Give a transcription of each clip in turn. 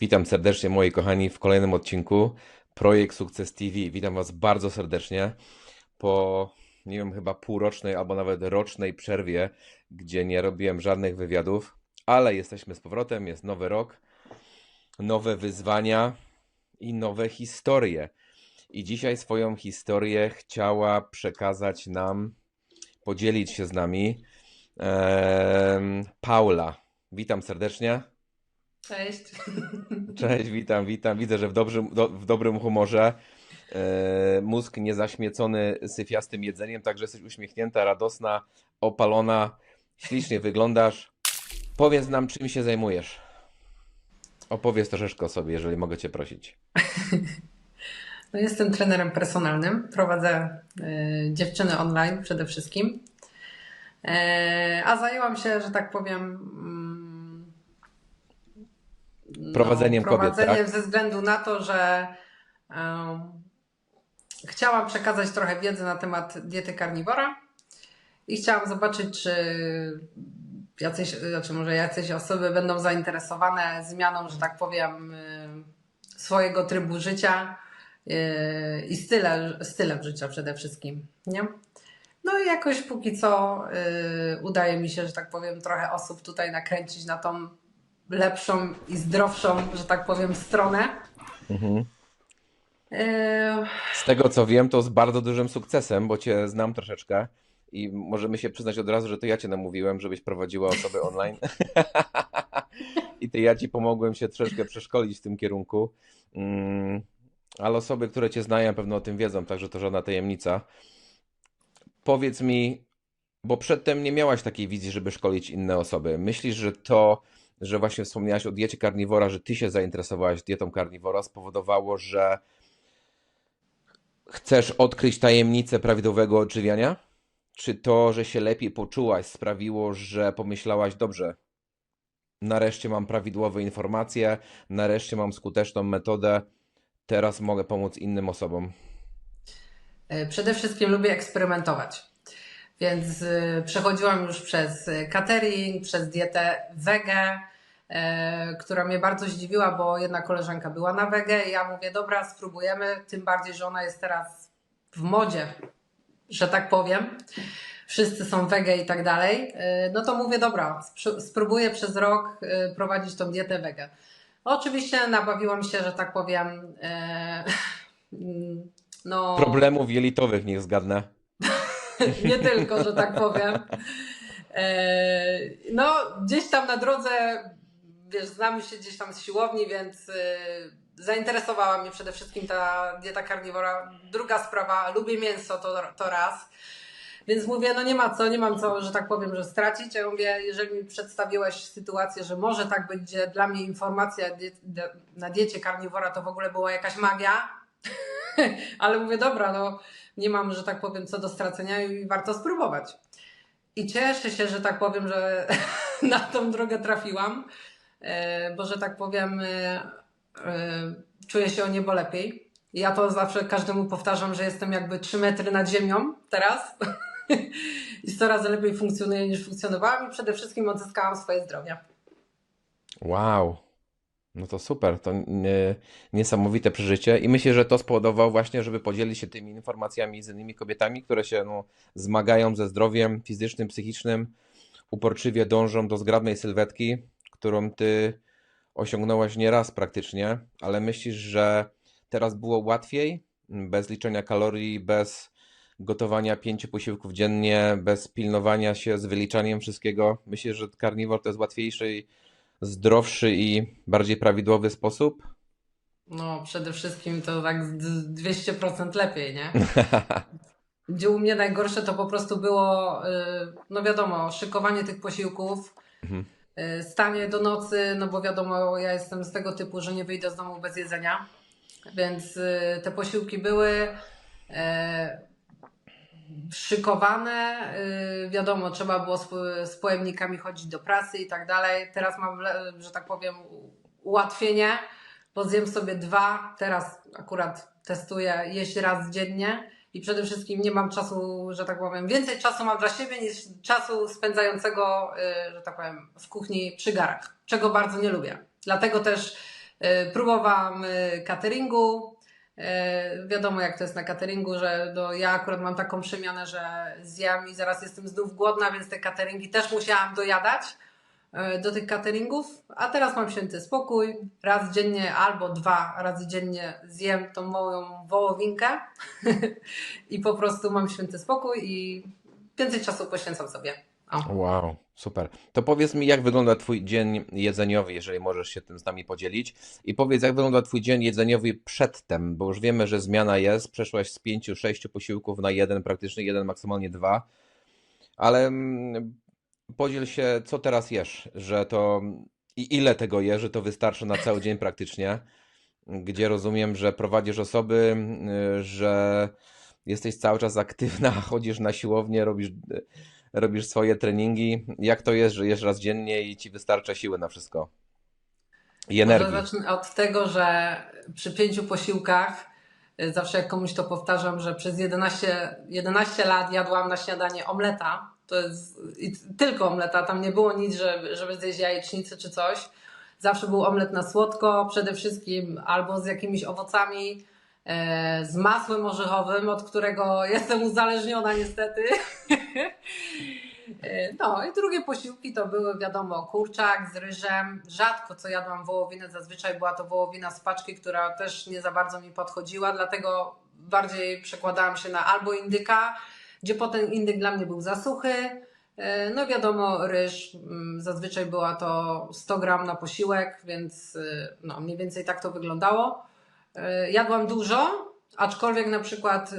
Witam serdecznie moi kochani w kolejnym odcinku Projekt Sukces TV. Witam Was bardzo serdecznie po, nie wiem, chyba półrocznej albo nawet rocznej przerwie, gdzie nie robiłem żadnych wywiadów, ale jesteśmy z powrotem, jest nowy rok, nowe wyzwania i nowe historie. I dzisiaj swoją historię chciała przekazać nam, podzielić się z nami Paula. Witam serdecznie. Cześć. Cześć, witam, witam. Widzę, że w dobrym, do, w dobrym humorze. E, mózg niezaśmiecony syfiastym jedzeniem, także jesteś uśmiechnięta, radosna, opalona, ślicznie wyglądasz. Powiedz nam, czym się zajmujesz. Opowiedz troszeczkę o sobie, jeżeli mogę Cię prosić. No jestem trenerem personalnym. Prowadzę y, dziewczyny online przede wszystkim. E, a zajęłam się, że tak powiem, no, Prowadzeniem kobiet, prowadzeniem tak? ze względu na to, że em, chciałam przekazać trochę wiedzy na temat diety karniwora i chciałam zobaczyć, czy jacyś, znaczy może jacyś osoby będą zainteresowane zmianą, że tak powiem, y, swojego trybu życia y, i style, stylem życia przede wszystkim. Nie? No i jakoś póki co y, udaje mi się, że tak powiem, trochę osób tutaj nakręcić na tą lepszą i zdrowszą, że tak powiem, stronę. Mhm. Y, Z tego co wiem, to z bardzo dużym sukcesem, bo Cię znam troszeczkę i możemy się przyznać od razu, że to ja Cię namówiłem, żebyś prowadziła osoby online. I to ja Ci pomogłem się troszeczkę przeszkolić w tym kierunku. Mm, Ale osoby, które Cię znają, pewno o tym wiedzą, także to żadna tajemnica. Powiedz mi, bo przedtem nie miałaś takiej wizji, żeby szkolić inne osoby. Myślisz, że to, że właśnie wspomniałaś o diecie karniwora, że Ty się zainteresowałaś dietą karniwora, spowodowało, że Chcesz odkryć tajemnicę prawidłowego odżywiania? Czy to, że się lepiej poczułaś, sprawiło, że pomyślałaś, dobrze, nareszcie mam prawidłowe informacje, nareszcie mam skuteczną metodę, teraz mogę pomóc innym osobom? y, przede wszystkim lubię eksperymentować. Więc y, przechodziłam już przez y, catering, przez dietę wege, e, która mnie bardzo zdziwiła, bo jedna koleżanka była na wege i ja mówię, dobra, spróbujemy, tym bardziej, że ona jest teraz w modzie, że tak powiem. Wszyscy są wege i tak dalej. E, No to mówię, dobra, spróbuję przez rok e, prowadzić tą dietę wege. Oczywiście nabawiłam się, że tak powiem, mm, no... Problemów jelitowych, niech zgadnę. nie tylko, że tak powiem. E, No, gdzieś tam na drodze, wiesz, znamy się gdzieś tam z siłowni, więc e, zainteresowała mnie przede wszystkim ta dieta karniwora. Druga sprawa, lubię mięso, to, to raz. Więc mówię, no nie ma co, nie mam co, że tak powiem, że stracić. Ja mówię, jeżeli mi przedstawiłeś sytuację, że może tak być, gdzie dla mnie informacja na diecie karniwora to w ogóle była jakaś magia, ale mówię, dobra, no nie mam, że tak powiem, co do stracenia i warto spróbować. I cieszę się, że tak powiem, że na tą drogę trafiłam, e, bo że tak powiem, e, e, czuję się o niebo lepiej. Ja to zawsze każdemu powtarzam, że jestem jakby 3 metry nad ziemią teraz i 100 razy lepiej funkcjonuję niż funkcjonowałam i przede wszystkim odzyskałam swoje zdrowie. Wow. No to super, to nie, niesamowite przeżycie i myślę, że to spowodowało właśnie, żeby podzielić się tymi informacjami z innymi kobietami, które się no, zmagają ze zdrowiem fizycznym, psychicznym, uporczywie dążą do zgrabnej sylwetki, którą ty osiągnęłaś nieraz praktycznie, ale myślisz, że teraz było łatwiej, bez liczenia kalorii, bez gotowania pięciu posiłków dziennie, bez pilnowania się z wyliczaniem wszystkiego? Myślisz, że karniwor to jest łatwiejszy i zdrowszy i bardziej prawidłowy sposób? No, przede wszystkim to tak z 200% lepiej, nie? Gdzie u mnie najgorsze to po prostu było, y, no wiadomo, szykowanie tych posiłków, Mhm. y, stanie do nocy, no bo wiadomo, ja jestem z tego typu, że nie wyjdę z domu bez jedzenia, więc y, te posiłki były szykowane, y, wiadomo, trzeba było z, pojemnikami chodzić do pracy i tak dalej. Teraz mam, że tak powiem, ułatwienie, bo zjem sobie dwa, teraz akurat testuję jeść raz dziennie i przede wszystkim nie mam czasu, że tak powiem, więcej czasu mam dla siebie niż czasu spędzającego, y, że tak powiem, w kuchni przy garach, czego bardzo nie lubię. Dlatego też E, Próbowałam cateringu. E, Wiadomo, jak to jest na cateringu, że no, ja akurat mam taką przemianę, że zjem i zaraz jestem znów głodna, więc te cateringi też musiałam dojadać e, do tych cateringów. A teraz mam święty spokój. Raz dziennie albo dwa razy dziennie zjem tą moją wołowinkę i po prostu mam święty spokój i więcej czasu poświęcam sobie. O. Wow, super. To powiedz mi, jak wygląda Twój dzień jedzeniowy, jeżeli możesz się tym z nami podzielić. I powiedz, jak wygląda Twój dzień jedzeniowy przedtem, bo już wiemy, że zmiana jest. Przeszłaś z pięciu, sześciu posiłków na jeden, praktycznie jeden, maksymalnie dwa. Ale mm, podziel się, co teraz jesz, że to i ile tego jesz, że to wystarczy na cały dzień praktycznie, gdzie rozumiem, że prowadzisz osoby, y, że jesteś cały czas aktywna, chodzisz na siłownię, robisz robisz swoje treningi. Jak to jest, że jesz raz dziennie i ci wystarcza siły na wszystko? I Może energii. zacznę od tego, że przy pięciu posiłkach y, zawsze jak komuś to powtarzam, że przez 11, 11 lat jadłam na śniadanie omleta. To jest tylko omleta, tam nie było nic, żeby, żeby zjeść jajecznicę czy coś. Zawsze był omlet na słodko, przede wszystkim albo z jakimiś owocami, z masłem orzechowym, od którego jestem uzależniona niestety. E, No i drugie posiłki to były wiadomo kurczak z ryżem. Rzadko co jadłam wołowinę, zazwyczaj była to wołowina z paczki, która też nie za bardzo mi podchodziła, dlatego bardziej przekładałam się na albo indyka, gdzie potem indyk dla mnie był za suchy. E, No wiadomo, ryż, mm, zazwyczaj była to 100 gram na posiłek, więc no, mniej więcej tak to wyglądało. E, Jadłam dużo, aczkolwiek na przykład y,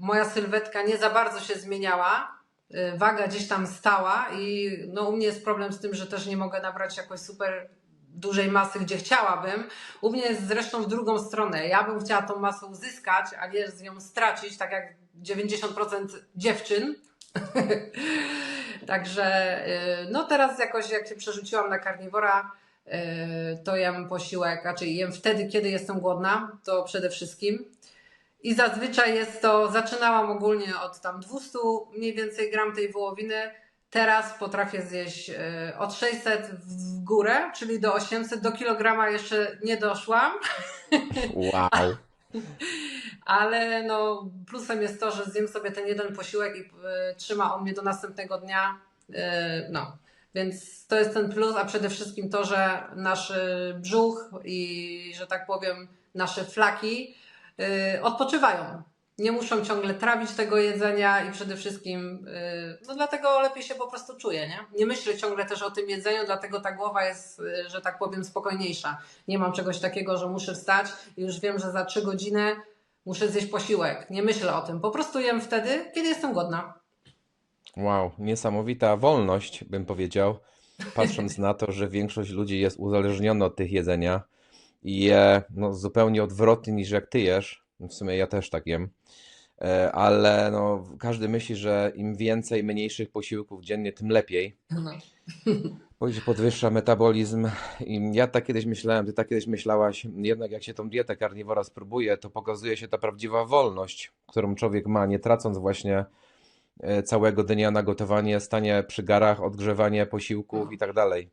moja sylwetka nie za bardzo się zmieniała. Y, Waga gdzieś tam stała i no, u mnie jest problem z tym, że też nie mogę nabrać jakoś super dużej masy, gdzie chciałabym. U mnie jest zresztą w drugą stronę. Ja bym chciała tą masę uzyskać, a nie z ją stracić, tak jak 90% dziewczyn. Także no teraz jakoś jak się przerzuciłam na karniwora, to jem posiłek, raczej jem wtedy, kiedy jestem głodna, to przede wszystkim. I zazwyczaj jest to, zaczynałam ogólnie od tam 200 mniej więcej gram tej wołowiny, teraz potrafię zjeść y, od 600 w górę, czyli do 800, do kilograma jeszcze nie doszłam. Wow. Ale no, plusem jest to, że zjem sobie ten jeden posiłek i y, trzyma on mnie do następnego dnia. No, więc to jest ten plus, a przede wszystkim to, że nasz brzuch i, że tak powiem, nasze flaki y, odpoczywają. Nie muszą ciągle trawić tego jedzenia i przede wszystkim, y, no dlatego lepiej się po prostu czuję, nie? Nie myślę ciągle też o tym jedzeniu, dlatego ta głowa jest, y, że tak powiem, spokojniejsza. Nie mam czegoś takiego, że muszę wstać i już wiem, że za trzy godziny muszę zjeść posiłek. Nie myślę o tym. Po prostu jem wtedy, kiedy jestem głodna. Wow, niesamowita wolność, bym powiedział, patrząc na to, że większość ludzi jest uzależniona od tych jedzenia i je no, zupełnie odwrotnie niż jak ty jesz. W sumie ja też tak jem. E, Ale no, każdy myśli, że im więcej mniejszych posiłków dziennie, tym lepiej. No. Bo się podwyższa metabolizm. I ja tak kiedyś myślałem, ty tak kiedyś myślałaś, jednak jak się tą dietę karniwora spróbuje, to pokazuje się ta prawdziwa wolność, którą człowiek ma, nie tracąc właśnie całego dnia na gotowanie, stanie przy garach, odgrzewanie posiłków i tak dalej.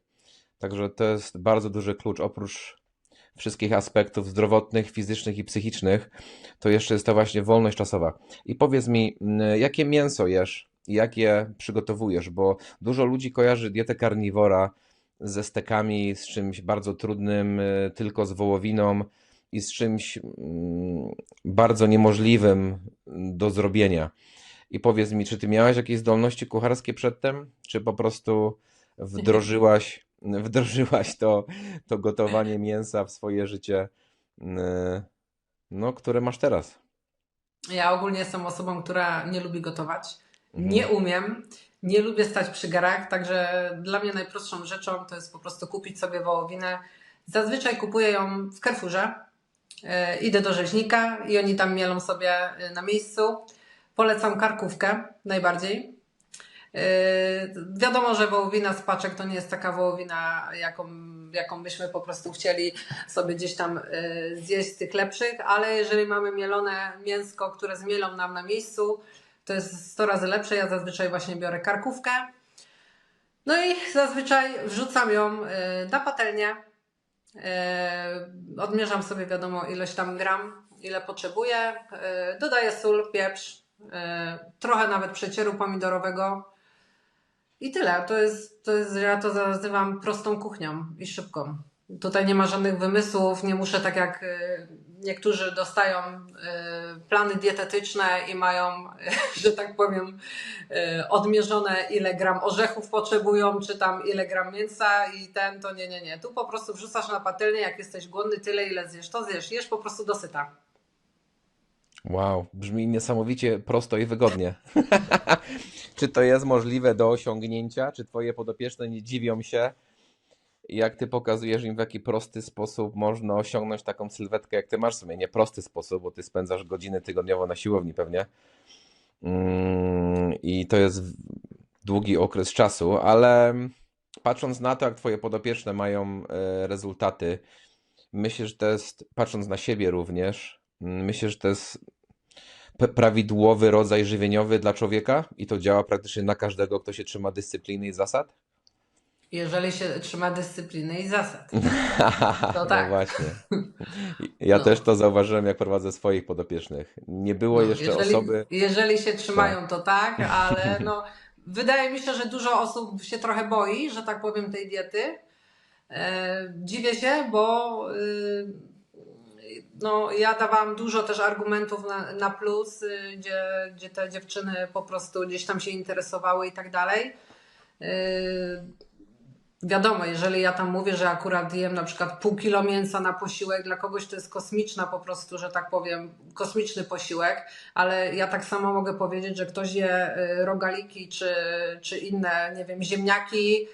Także to jest bardzo duży klucz. Oprócz wszystkich aspektów zdrowotnych, fizycznych i psychicznych, to jeszcze jest ta właśnie wolność czasowa. I powiedz mi, jakie mięso jesz i jak je przygotowujesz, bo dużo ludzi kojarzy dietę karniwora ze stekami, z czymś bardzo trudnym, y, tylko z wołowiną i z czymś mm, bardzo niemożliwym do zrobienia. I powiedz mi, czy ty miałaś jakieś zdolności kucharskie przedtem, czy po prostu wdrożyłaś, wdrożyłaś to, to gotowanie mięsa w swoje życie, y, no, które masz teraz? Ja ogólnie jestem osobą, która nie lubi gotować. Mhm. Nie umiem. Nie lubię stać przy garach, także dla mnie najprostszą rzeczą to jest po prostu kupić sobie wołowinę. Zazwyczaj kupuję ją w Carrefourze. E, Idę do rzeźnika i oni tam mielą sobie e, na miejscu. Polecam karkówkę najbardziej. E, Wiadomo, że wołowina z paczek to nie jest taka wołowina, jaką, jaką byśmy po prostu chcieli sobie gdzieś tam e, zjeść z tych lepszych, ale jeżeli mamy mielone mięsko, które zmielą nam na miejscu, to jest 100 razy lepsze. Ja zazwyczaj właśnie biorę karkówkę. No i zazwyczaj wrzucam ją e, na patelnię. E, odmierzam sobie, wiadomo, ilość tam gram, ile potrzebuję. E, dodaję sól, pieprz, trochę nawet przecieru pomidorowego. I tyle. To jest, to jest, ja to nazywam prostą kuchnią i szybką. Tutaj nie ma żadnych wymysłów, nie muszę tak jak y, niektórzy dostają y, plany dietetyczne i mają, że tak powiem, odmierzone ile gram orzechów potrzebują, czy tam ile gram mięsa i ten, to nie, nie, nie. Tu po prostu wrzucasz na patelnię, jak jesteś głodny, tyle ile zjesz, to zjesz. Jesz po prostu dosyta. Wow, brzmi niesamowicie prosto i wygodnie. Czy to jest możliwe do osiągnięcia? Czy twoje podopieczne nie dziwią się, jak ty pokazujesz im, w jaki prosty sposób można osiągnąć taką sylwetkę, jak ty masz w sumie? Nie prosty sposób, bo ty spędzasz godziny tygodniowo na siłowni pewnie. Mm, I to jest długi okres czasu, ale patrząc na to, jak twoje podopieczne mają e, rezultaty, myślę, że to jest, patrząc na siebie również, mm, myślę, że to jest prawidłowy rodzaj żywieniowy dla człowieka i to działa praktycznie na każdego, kto się trzyma dyscypliny i zasad? Jeżeli się trzyma dyscypliny i zasad. To No tak. właśnie. Ja No. też to zauważyłem, jak prowadzę swoich podopiecznych. Nie było No, jeszcze jeżeli, osoby. jeżeli się trzymają, to tak, ale no, wydaje mi się, że dużo osób się trochę boi, że tak powiem, tej diety. E, dziwię się, bo y, no, ja dawałam dużo też argumentów na, na plus, y, gdzie, gdzie te dziewczyny po prostu gdzieś tam się interesowały i tak dalej. Y, Wiadomo, jeżeli ja tam mówię, że akurat jem na przykład pół kilo mięsa na posiłek, dla kogoś to jest kosmiczna po prostu, że tak powiem, kosmiczny posiłek, ale ja tak samo mogę powiedzieć, że ktoś je y, rogaliki czy, czy inne, nie wiem, ziemniaki,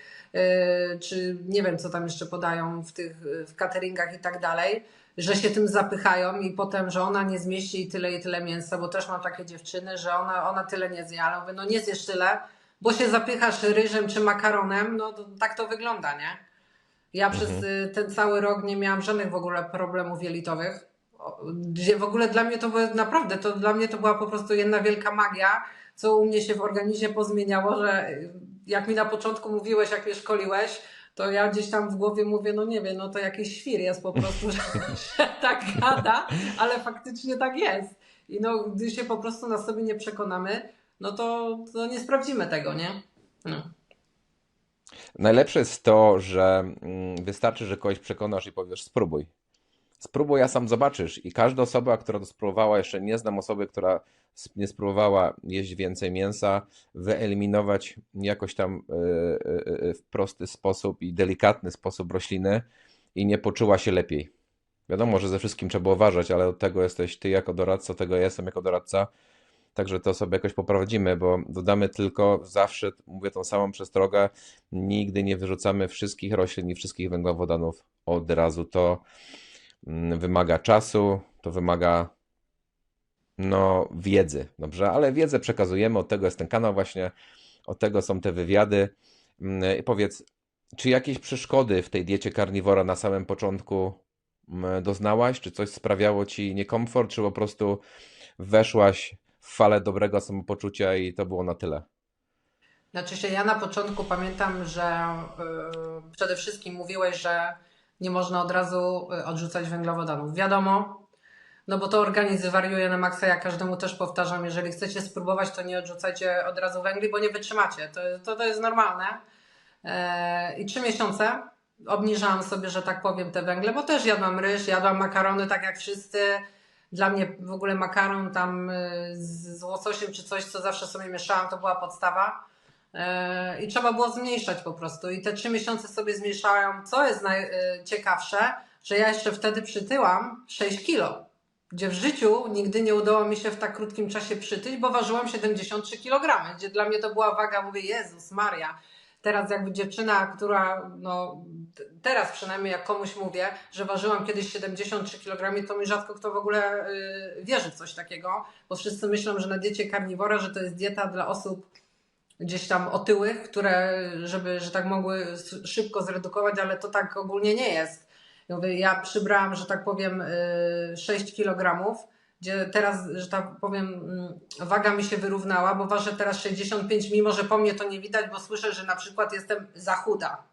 czy nie wiem, co tam jeszcze podają w tych w cateringach i tak dalej, że się tym zapychają i potem, że ona nie zmieści tyle i tyle mięsa, bo też mam takie dziewczyny, że ona, ona tyle nie zje, ale mówię, no nie zjesz tyle, bo się zapychasz ryżem czy makaronem, no to, tak to wygląda, nie? Ja przez y, ten cały rok nie miałam żadnych w ogóle problemów jelitowych. W ogóle dla mnie to było naprawdę, to dla mnie to była po prostu jedna wielka magia, co u mnie się w organizmie pozmieniało, że y, jak mi na początku mówiłeś, jak mnie szkoliłeś, to ja gdzieś tam w głowie mówię, no nie wiem, no to jakiś świr jest po prostu, że, że tak gada, ale faktycznie tak jest. I no, gdy się po prostu na sobie nie przekonamy, no to, to nie sprawdzimy tego, nie? No. Najlepsze jest to, że mm, wystarczy, że kogoś przekonasz i powiesz spróbuj. Spróbuj, a sam zobaczysz. I każda osoba, która to spróbowała, jeszcze nie znam osoby, która nie spróbowała jeść więcej mięsa, wyeliminować jakoś tam y, y, y, w prosty sposób i delikatny sposób rośliny i nie poczuła się lepiej. Wiadomo, że ze wszystkim trzeba uważać, ale od tego jesteś ty jako doradca, tego ja jestem jako doradca. Także to sobie jakoś poprowadzimy, bo dodamy tylko zawsze, mówię tą samą przestrogę, nigdy nie wyrzucamy wszystkich roślin i wszystkich węglowodanów od razu. To wymaga czasu, to wymaga no, wiedzy, dobrze? Ale wiedzę przekazujemy, od tego jest ten kanał właśnie, od tego są te wywiady. Mm, I powiedz, czy jakieś przeszkody w tej diecie karniwora na samym początku mm, doznałaś? Czy coś sprawiało ci niekomfort, czy po prostu weszłaś w falę dobrego samopoczucia i to było na tyle? Znaczy się, ja na początku pamiętam, że y, przede wszystkim mówiłeś, że nie można od razu y, odrzucać węglowodanów. Wiadomo, no bo to organizm wariuje na maksa, ja każdemu też powtarzam, jeżeli chcecie spróbować, to nie odrzucajcie od razu węgli, bo nie wytrzymacie. To, to, to jest normalne. E, I trzy miesiące obniżałam sobie, że tak powiem, te węgle, bo też jadłam ryż, jadłam makarony, tak jak wszyscy. Dla mnie w ogóle makaron tam y, z, z łososiem czy coś, co zawsze sobie mieszałam, to była podstawa. E, I trzeba było zmniejszać po prostu. I te trzy miesiące sobie zmniejszałam. Co jest najciekawsze, że ja jeszcze wtedy przytyłam 6 kilo, gdzie w życiu nigdy nie udało mi się w tak krótkim czasie przytyć, bo ważyłam 73 kg, gdzie dla mnie to była waga, mówię, Jezus Maria. Teraz jakby dziewczyna, która, no teraz przynajmniej jak komuś mówię, że ważyłam kiedyś 73 kg, to mi rzadko kto w ogóle y, wierzy w coś takiego, bo wszyscy myślą, że na diecie karniwora, że to jest dieta dla osób gdzieś tam otyłych, które, żeby, że tak mogły szybko zredukować, ale to tak ogólnie nie jest. Ja przybrałam, że tak powiem, y, 6 kg, gdzie teraz, że tak powiem, mm, waga mi się wyrównała, bo ważę teraz 65, mimo że po mnie to nie widać, bo słyszę, że na przykład jestem za chuda.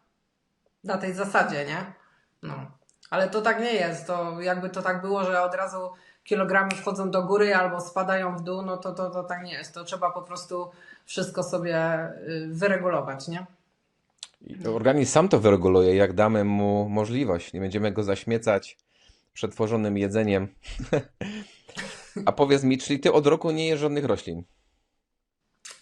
Na tej zasadzie, nie? No. Ale to tak nie jest. To jakby to tak było, że od razu kilogramy wchodzą do góry albo spadają w dół, no to, to, to tak nie jest. To trzeba po prostu wszystko sobie y, wyregulować, nie? I Organizm sam to wyreguluje, jak damy mu możliwość. Nie będziemy go zaśmiecać przetworzonym jedzeniem. A powiedz mi, czyli ty od roku nie jesz żadnych roślin?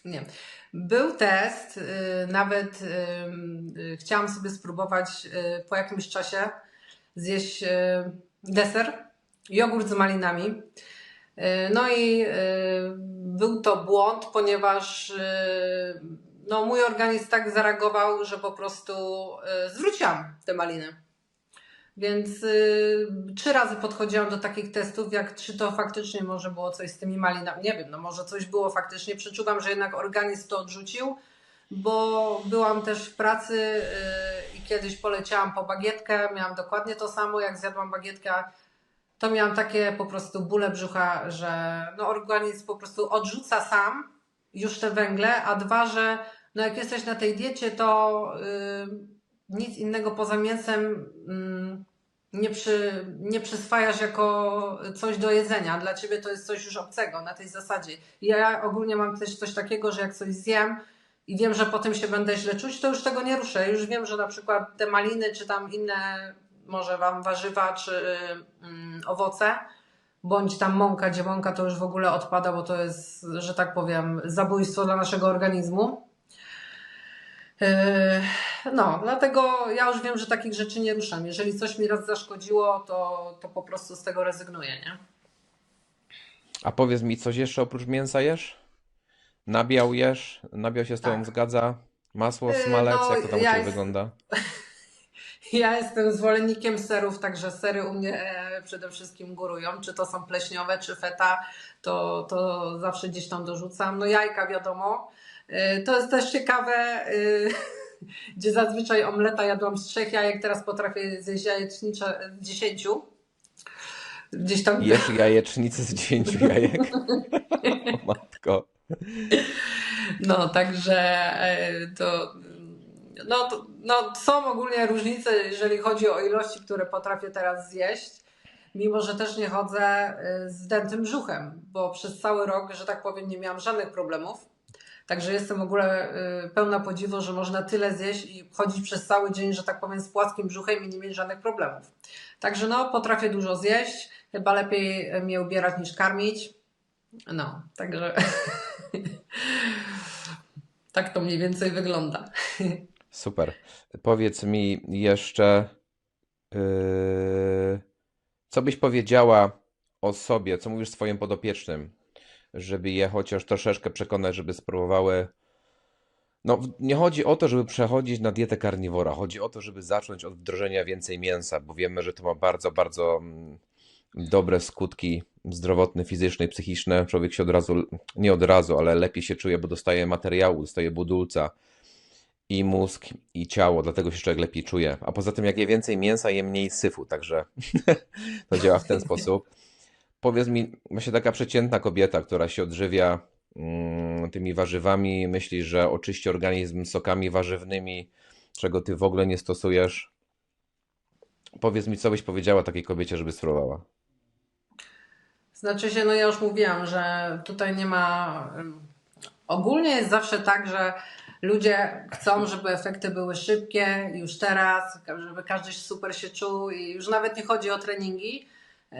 Nie. Był test, y, nawet y, chciałam sobie spróbować po jakimś czasie zjeść deser, jogurt z malinami. Y, No i y, był to błąd, ponieważ y, no, mój organizm tak zareagował, że po prostu zwróciłam te maliny. Więc trzy razy podchodziłam do takich testów, jak czy to faktycznie może było coś z tymi malinami. Nie wiem, no może coś było faktycznie. Przeczuwam, że jednak organizm to odrzucił, bo byłam też w pracy i kiedyś poleciałam po bagietkę. Miałam dokładnie to samo, jak zjadłam bagietkę. To miałam takie po prostu bóle brzucha, że no organizm po prostu odrzuca sam już te węgle, a dwa, że no jak jesteś na tej diecie, to y, nic innego poza mięsem mm, nie, przy, nie przyswajasz jako coś do jedzenia. Dla ciebie to jest coś już obcego na tej zasadzie. Ja ogólnie mam też coś takiego, że jak coś zjem i wiem, że potem się będę źle czuć, to już tego nie ruszę. Już wiem, że na przykład te maliny, czy tam inne, może wam warzywa, czy mm, owoce, bądź tam mąka, gdzie mąka to już w ogóle odpada, bo to jest, że tak powiem, zabójstwo dla naszego organizmu. Yy, No, dlatego ja już wiem, że takich rzeczy nie ruszam. Jeżeli coś mi raz zaszkodziło, to, to po prostu z tego rezygnuję, nie? A powiedz mi, coś jeszcze oprócz mięsa jesz? Nabiał jesz? Nabiał się z tobą Tak. zgadza? Masło, Yy, smalec, no, jak to tam u ja ciebie jest- wygląda? Ja jestem zwolennikiem serów, także sery u mnie e, przede wszystkim górują. Czy to są pleśniowe, czy feta, to, to zawsze gdzieś tam dorzucam. No jajka wiadomo. E, To jest też ciekawe, e, gdzie zazwyczaj omleta jadłam z trzech jajek, teraz potrafię zjeść jajecznicze z dziesięciu. Gdzieś tam Jesz jajecznicę z dziesięciu jajek? O matko. No, także to, no, no, są ogólnie różnice, jeżeli chodzi o ilości, które potrafię teraz zjeść. Mimo, że też nie chodzę e, z zdętym brzuchem, bo przez cały rok, że tak powiem, nie miałam żadnych problemów. Także jestem w ogóle e, pełna podziwu, że można tyle zjeść i chodzić przez cały dzień, że tak powiem, z płaskim brzuchem i nie mieć żadnych problemów. Także no, potrafię dużo zjeść. Chyba lepiej e, mnie ubierać niż karmić. No, także tak to mniej więcej wygląda. Super. Powiedz mi jeszcze, yy, co byś powiedziała o sobie, co mówisz swoim podopiecznym, żeby je chociaż troszeczkę przekonać, żeby spróbowały. No, nie chodzi o to, żeby przechodzić na dietę karniwora, chodzi o to, żeby zacząć od wdrożenia więcej mięsa, bo wiemy, że to ma bardzo, bardzo mm, dobre skutki zdrowotne, fizyczne i psychiczne. Człowiek się od razu, nie od razu, ale lepiej się czuje, bo dostaje materiału, dostaje budulca i mózg, i ciało, dlatego się człowiek lepiej czuje. A poza tym, jak je więcej mięsa, je mniej syfu, także to działa w ten sposób. Powiedz mi, właśnie taka przeciętna kobieta, która się odżywia mm, tymi warzywami, myśli, że oczyści organizm sokami warzywnymi, czego ty w ogóle nie stosujesz. Powiedz mi, co byś powiedziała takiej kobiecie, żeby spróbowała? Znaczy się, no ja już mówiłam, że tutaj nie ma. Ogólnie jest zawsze tak, że ludzie chcą, żeby efekty były szybkie, już teraz, żeby każdy super się czuł i już nawet nie chodzi o treningi. Yy,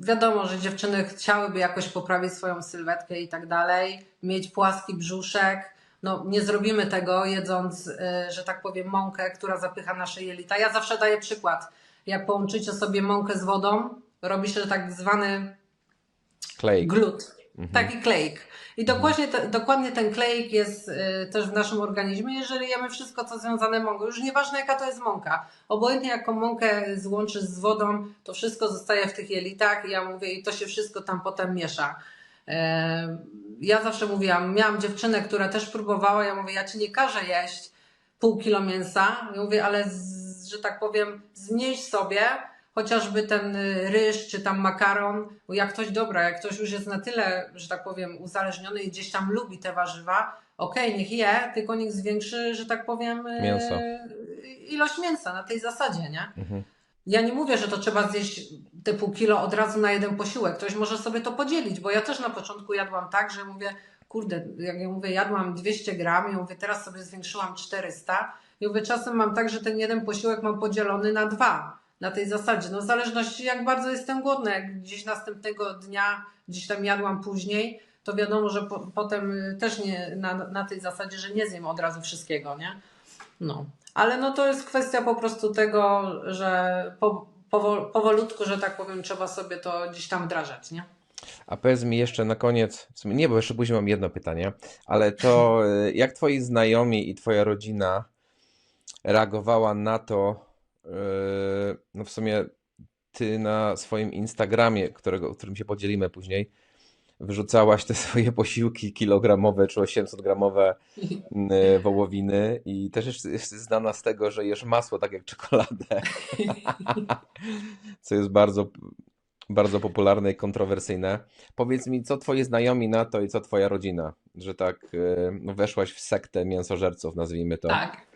Wiadomo, że dziewczyny chciałyby jakoś poprawić swoją sylwetkę i tak dalej, mieć płaski brzuszek. No, nie zrobimy tego jedząc, yy, że tak powiem, mąkę, która zapycha nasze jelita. Ja zawsze daję przykład. Jak połączycie sobie mąkę z wodą, robi się tak zwany Klejk. glut, Mhm. taki kleik. I dokładnie, te, dokładnie ten kleik jest y, też w naszym organizmie, jeżeli jemy wszystko, co związane mąką. Już nieważne, jaka to jest mąka. Obojętnie jaką mąkę złączysz z wodą, to wszystko zostaje w tych jelitach i ja mówię, i to się wszystko tam potem miesza. E, Ja zawsze mówiłam, miałam dziewczynę, która też próbowała, ja mówię, ja ci nie każę jeść pół kilo mięsa, ja mówię, ale z, że tak powiem, znieść sobie chociażby ten y, ryż czy tam makaron, bo jak ktoś dobra, jak ktoś już jest na tyle, że tak powiem, uzależniony i gdzieś tam lubi te warzywa, okej, niech je, tylko niech zwiększy, że tak powiem, y, Mięso. ilość mięsa na tej zasadzie, nie? Mhm. Ja nie mówię, że to trzeba zjeść te pół kilo od razu na jeden posiłek. Ktoś może sobie to podzielić, bo ja też na początku jadłam tak, że mówię, kurde, jak ja mówię, jadłam 200 gram, ja mówię, teraz sobie zwiększyłam 400. I mówię, czasem mam tak, że ten jeden posiłek mam podzielony na dwa. Na tej zasadzie. No w zależności jak bardzo jestem głodna. Jak gdzieś następnego dnia, gdzieś tam jadłam później, to wiadomo, że po, potem y, też nie na, na tej zasadzie, że nie zjem od razu wszystkiego, nie? No. Ale no to jest kwestia po prostu tego, że po, powo- powolutku, że tak powiem, trzeba sobie to gdzieś tam wdrażać, nie? A powiedz mi jeszcze na koniec, sumie nie, bo jeszcze później mam jedno pytanie, ale to y, jak twoi znajomi i twoja rodzina reagowała na to, no w sumie ty na swoim Instagramie, którego, którym się podzielimy później, wyrzucałaś te swoje posiłki kilogramowe czy 800 gramowe y, wołowiny i też jest, jest znana z tego, że jesz masło tak jak czekoladę, co jest bardzo, bardzo popularne i kontrowersyjne. Powiedz mi, co twoi znajomi na to i co twoja rodzina, że tak y, no, weszłaś w sektę mięsożerców, nazwijmy to. Tak.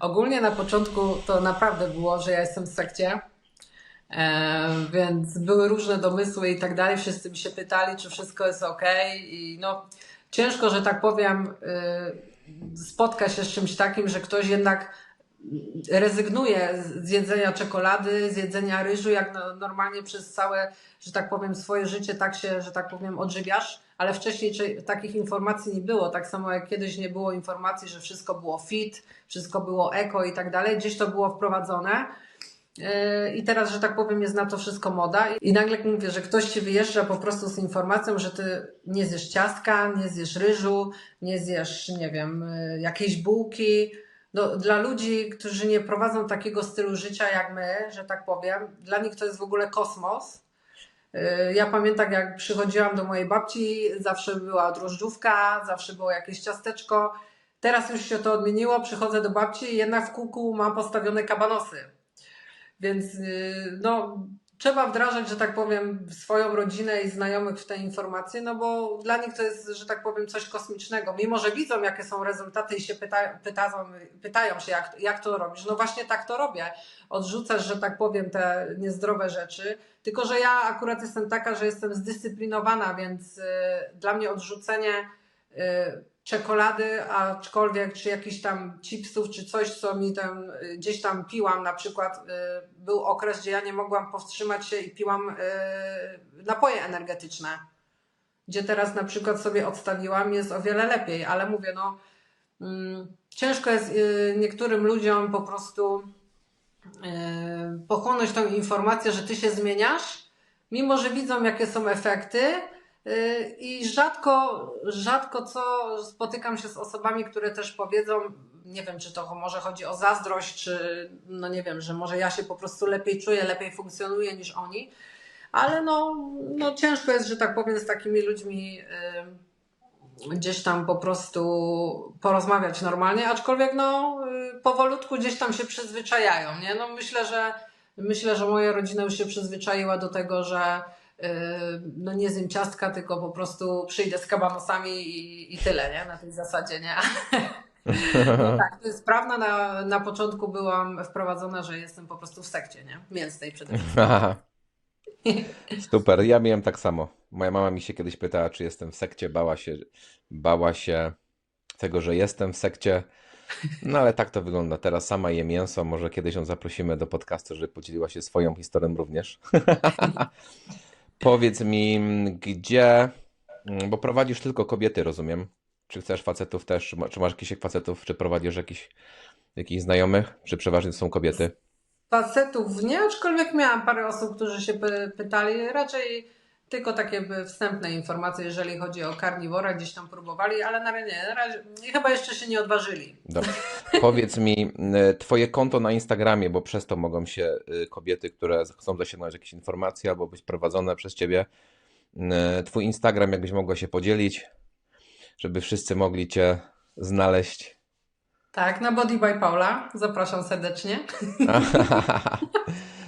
Ogólnie na początku to naprawdę było, że ja jestem w sekcie. E, więc były różne domysły i tak dalej. Wszyscy mi się pytali, czy wszystko jest ok. I no, ciężko, że tak powiem, y, spotka się z czymś takim, że ktoś jednak rezygnuje z jedzenia czekolady, z jedzenia ryżu, jak no, normalnie przez całe, że tak powiem, swoje życie tak się, że tak powiem, odżywiasz, ale wcześniej takich informacji nie było, tak samo jak kiedyś nie było informacji, że wszystko było fit, wszystko było eko i tak dalej, gdzieś to było wprowadzone. Yy, I teraz, że tak powiem, jest na to wszystko moda. I nagle mówię, że ktoś ci wyjeżdża po prostu z informacją, że ty nie zjesz ciastka, nie zjesz ryżu, nie zjesz, nie wiem, yy, jakiejś bułki. No, dla ludzi, którzy nie prowadzą takiego stylu życia jak my, że tak powiem, dla nich to jest w ogóle kosmos. Yy, Ja pamiętam, jak przychodziłam do mojej babci, zawsze była drożdżówka, zawsze było jakieś ciasteczko. Teraz już się to odmieniło, przychodzę do babci i jednak w kuku mam postawione kabanosy. Więc yy, no, trzeba wdrażać, że tak powiem, swoją rodzinę i znajomych w te informacje, no bo dla nich to jest, że tak powiem, coś kosmicznego. Mimo, że widzą, jakie są rezultaty i się pyta, pytają, się, jak, jak to robisz. No właśnie tak to robię. Odrzucasz, że tak powiem, te niezdrowe rzeczy. Tylko, że ja akurat jestem taka, że jestem zdyscyplinowana, więc yy, dla mnie odrzucenie yy, czekolady, aczkolwiek czy jakichś tam chipsów, czy coś, co mi tam y, gdzieś tam piłam, na przykład y, był okres, gdzie ja nie mogłam powstrzymać się i piłam y, napoje energetyczne, gdzie teraz na przykład sobie odstawiłam, jest o wiele lepiej, ale mówię, no mm, ciężko jest niektórym ludziom po prostu pochłonąć tą informację, że ty się zmieniasz, mimo że widzą jakie są efekty, I rzadko, rzadko co spotykam się z osobami, które też powiedzą, nie wiem, czy to może chodzi o zazdrość, czy no nie wiem, że może ja się po prostu lepiej czuję, lepiej funkcjonuję niż oni, ale no, no ciężko jest, że tak powiem, z takimi ludźmi y, gdzieś tam po prostu porozmawiać normalnie, aczkolwiek no y, powolutku gdzieś tam się przyzwyczajają, nie? No myślę, że myślę, że moja rodzina już się przyzwyczaiła do tego, że no nie zjem ciastka, tylko po prostu przyjdę z kabanosami i, i tyle, nie? Na tej zasadzie, nie? No tak, to jest prawda. Na, na początku byłam wprowadzona, że jestem po prostu w sekcie, nie? Mięsnej przede wszystkim. Super, ja miałem tak samo. Moja mama mi się kiedyś pytała, czy jestem w sekcie, bała się, bała się tego, że jestem w sekcie. No ale tak to wygląda. Teraz sama je mięso. Może kiedyś ją zaprosimy do podcastu, żeby podzieliła się swoją historią również. Powiedz mi, gdzie, mm, bo prowadzisz tylko kobiety, rozumiem. Czy chcesz facetów też? Czy ma- Czy masz jakichś facetów? Czy prowadzisz jakichś, jakichś znajomych? Czy przeważnie to są kobiety? Facetów nie, aczkolwiek miałam parę osób, którzy się py, pytali. Raczej tylko takie wstępne informacje, jeżeli chodzi o karniwora, gdzieś tam próbowali, ale na razie. Na razie, chyba jeszcze się nie odważyli. Dobrze. Powiedz mi, y, twoje konto na Instagramie, bo przez to mogą się y, kobiety, które chcą zasięgnąć jakieś informacje albo być prowadzone przez ciebie. y, Twój Instagram, jakbyś mogła się podzielić, żeby wszyscy mogli cię znaleźć. Tak, na Body by Paula. Zapraszam serdecznie.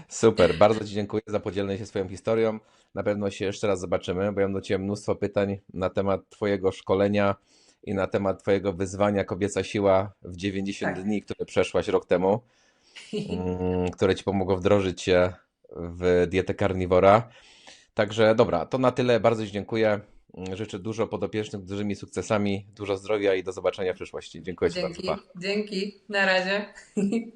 Super, bardzo Ci dziękuję za podzielenie się swoją historią. Na pewno się jeszcze raz zobaczymy, bo ja mam do Ciebie mnóstwo pytań na temat Twojego szkolenia i na temat Twojego wyzwania Kobieca Siła w 90 Tak. dni, które przeszłaś rok temu, mm, które Ci pomogło wdrożyć się w dietę karniwora. Także dobra, to na tyle. Bardzo Ci dziękuję. Życzę dużo podopiecznych, dużymi sukcesami, dużo zdrowia i do zobaczenia w przyszłości. Dziękuję Ci bardzo. Dzięki. Na razie.